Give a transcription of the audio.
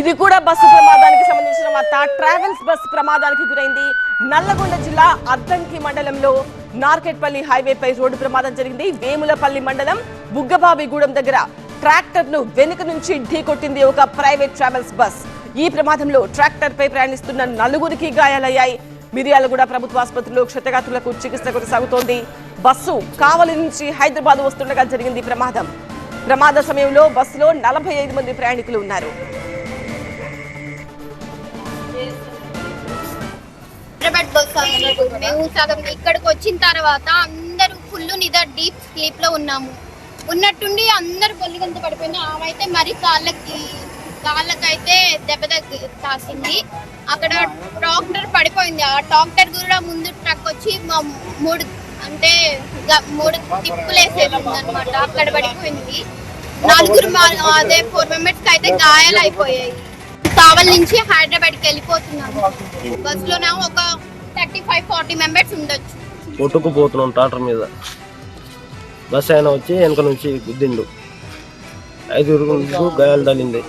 ఇది కూడా బస్సు ప్రమాదానికి సంబంధించిన వార్త. ట్రావెల్స్ బస్సు ప్రమాదానికి గురైంది నల్లగొండ జిల్లా అద్దంకి మండలంలో నార్కెట్పల్లి హైవేపై రోడ్డు ప్రమాదం జరిగింది. వేములపల్లి మండలం బుగ్గబావిగూడెం దగ్గర ట్రాక్టర్ను వెనుక నుంచి ఢీకొట్టింది ఒక ప్రైవేట్ ట్రావెల్స్ బస్. ఈ ప్రమాదంలో ట్రాక్టర్ పై ప్రయాణిస్తున్న నలుగురికి గాయాలయ్యాయి. మిర్యాలగూడ ప్రభుత్వ ఆసుపత్రిలో క్షతగాతులకు చికిత్స కొనసాగుతోంది. బస్సు కావలి నుంచి హైదరాబాద్ వస్తుండగా జరిగింది ప్రమాదం. ప్రమాద సమయంలో బస్సులో నలభై ఐదు మంది ప్రయాణికులు ఉన్నారు. మేము సగం ఇక్కడికి వచ్చిన తర్వాత అందరూ ఫుల్ నిద్ర డీప్ స్లీప్లో ఉన్నాము. ఉన్నట్టుండి అందరు బొల్లిగంత పడిపోయింది ఆమె మరి కాళ్ళకి కాళ్ళకైతే దెబ్బ తగ్గి తాకింది. అక్కడ ట్రాక్టర్ పడిపోయింది. ఆ ట్రాక్టర్ కూడా ముందు ట్రక్ వచ్చి మా మూడు అంటే మూడు తిప్పులేసేది అనమాట అక్కడ పడిపోయింది. నలుగురు అదే ఫోర్ మెంబర్స్ అయితే గాయాలు అయిపోయాయి కావల్ నుంచి హైదరాబాద్ వెళ్ళిపోతున్నాము. బస్లోనే ఒక థర్టీ ఫైవ్ ఫార్టీ మెంబర్స్ ఉండొచ్చు. కొట్టుకుపోతున్నాం ట్రాక్టర్ మీద. బస్ ఆయన వచ్చి వెనక నుంచి గుద్దిండు. ఐదుగురు గాయాలు తగిలింది.